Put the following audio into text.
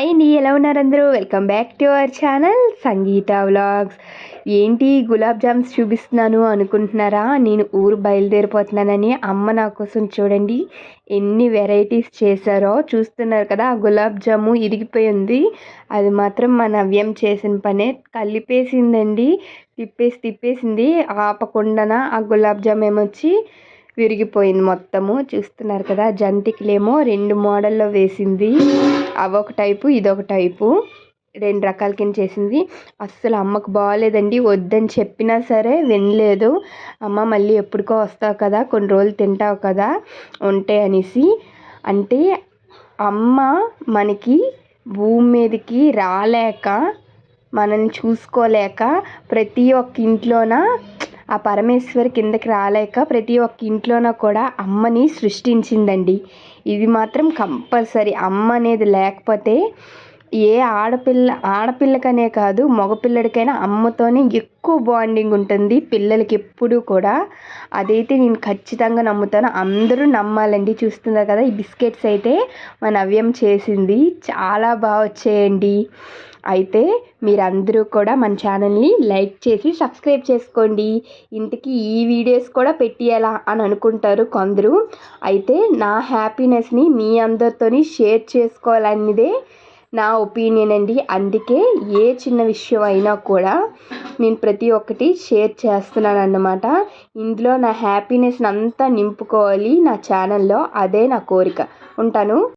Hi అండి. ఎలా ఉన్నారు అందరూ? Welcome back to our channel Sangeetha vlogs. ఏంటి గులాబ్ జామ్స్ చూపిస్తున్నాను అనుకుంటున్నారా? నేను ఊరు బయలుదేరిపోతున్నానని అమ్మ నా కోసం చూడండి. ఎన్ని వెరైటీస్ చేశారో చూస్తున్నారు కదా ఆ గులాబ్ జాము ఇరిగిపోయి ఉంది. అది మాత్రం మా నవ్యం చేసిన పనే. కలిపేసిందండి తిప్పేసి తిప్పేసింది. ఆపకుండాన ఆ గులాబ్ జామ్ ఏమొచ్చి విరిగిపోయింది మొత్తము. చూస్తున్నారు కదా జంతికలేమో రెండు మోడల్లో వేసింది. అవొక టైపు ఇదొక టైపు. రెండు రకాల కింద చేసింది. అస్సలు అమ్మకు బాగాలేదండి వద్దని చెప్పినా సరే వినలేదు. అమ్మ మళ్ళీ ఎప్పటికో వస్తావు కదా కొన్ని రోజులు తింటావు కదా ఉంటే అనేసి. అంటే అమ్మ మనకి భూమి మీదకి రాలేక మనల్ని చూసుకోలేక ప్రతి ఒక్క ఇంట్లోన ఆ పరమేశ్వరి కిందకి రాలేక ప్రతి ఒక్క ఇంట్లోన కూడా అమ్మని సృష్టించిందండి. ఇది మాత్రం కంపల్సరీ అమ్మ అనేది లేకపోతే ఏ ఆడపిల్ల ఆడపిల్లకనే కాదు మగపిల్లడికైనా అమ్మతోనే ఎక్కువ బాండింగ్ ఉంటుంది. పిల్లలకి ఎప్పుడూ కూడా. అదైతే నేను ఖచ్చితంగా నమ్ముతాను. అందరూ నమ్మాలండి. చూస్తున్నారు కదా ఈ బిస్కెట్స్ అయితే మా నవ్యం చేసింది. చాలా బాగా వచ్చాయండి. అయితే మీరందరూ కూడా మన ఛానల్ని లైక్ చేసి సబ్స్క్రైబ్ చేసుకోండి. ఇంటికి ఈ వీడియోస్ కూడా పెట్టియాలా అని అనుకుంటారు కొందరు. అయితే నా హ్యాపీనెస్ని మీ అందరితోని షేర్ చేసుకోవాలన్నదే నా ఒపీనియన్ అండి. అందుకే ఏ చిన్న విషయం అయినా కూడా నేను ప్రతి ఒక్కటి షేర్ చేస్తున్నాను అన్నమాట ఇందులో నా హ్యాపీనెస్ని అంతా నింపుకోవాలి నా ఛానల్లో. అదే నా కోరిక. ఉంటాను.